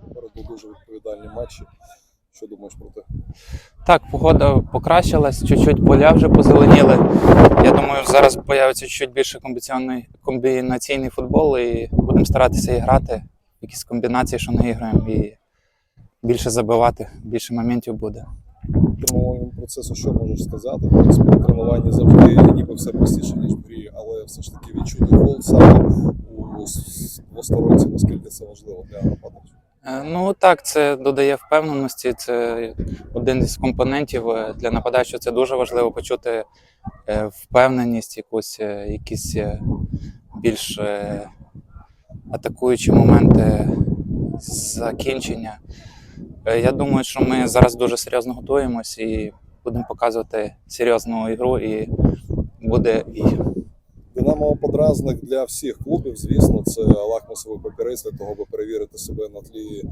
Попереду дуже відповідальні матчі. Що думаєш про те? Так, погода покращилась, чуть-чуть поля вже позеленіли. Я думаю, зараз появиться чуть більше комбінаційний, футбол і будемо старатися і грати. Якісь комбінації, що не граємо, і більше забивати, більше моментів буде. тренувальному процесу що можеш сказати? Принципі, на тренуванні завжди ніби все простіше, ніж грі, але все ж таки відчути гол саме наскільки це важливо для нападачів. Е, Ну так, це додає впевненості. Це один із компонентів е, для нападача. Це дуже важливо почути е, впевненість, якусь, якісь більш атакуючі моменти закінчення. Я думаю, що ми зараз дуже серйозно готуємось і будемо показувати серйозну ігру, і буде і Динамо подразник для всіх клубів, звісно, це лакмусовий папірець для того, аби перевірити себе на тлі е,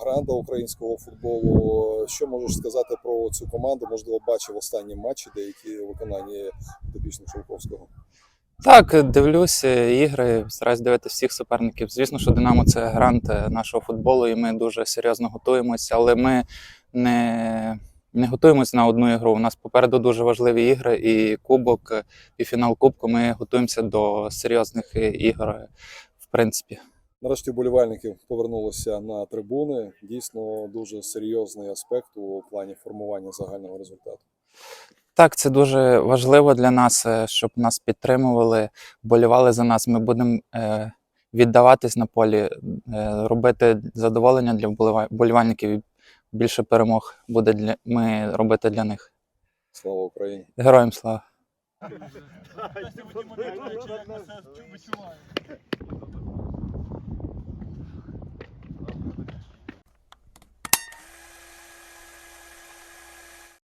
гранда українського футболу. Що можеш сказати про цю команду? Можливо, бачив останні матчі, деякі у виконанні Добічного Шовковського. Так, дивлюся ігри, стараюсь дивитися всіх суперників. Звісно, що Динамо це грант е, нашого футболу, і ми дуже серйозно готуємося, але ми не, не готуємося на одну ігру. У нас попереду дуже важливі ігри, і кубок, і фінал кубку. Ми готуємося до серйозних ігор, в принципі. Нарешті вболівальників повернулися на трибуни. Дійсно дуже серйозний аспект у плані формування загального результату. Так, це дуже важливо для нас, е, щоб нас підтримували, болівали за нас. Ми будемо е, віддаватись на полі, е, робити задоволення для вболіва- вболівальників. Більше перемог буде для ми робити для них. Слава Україні! Героям слава!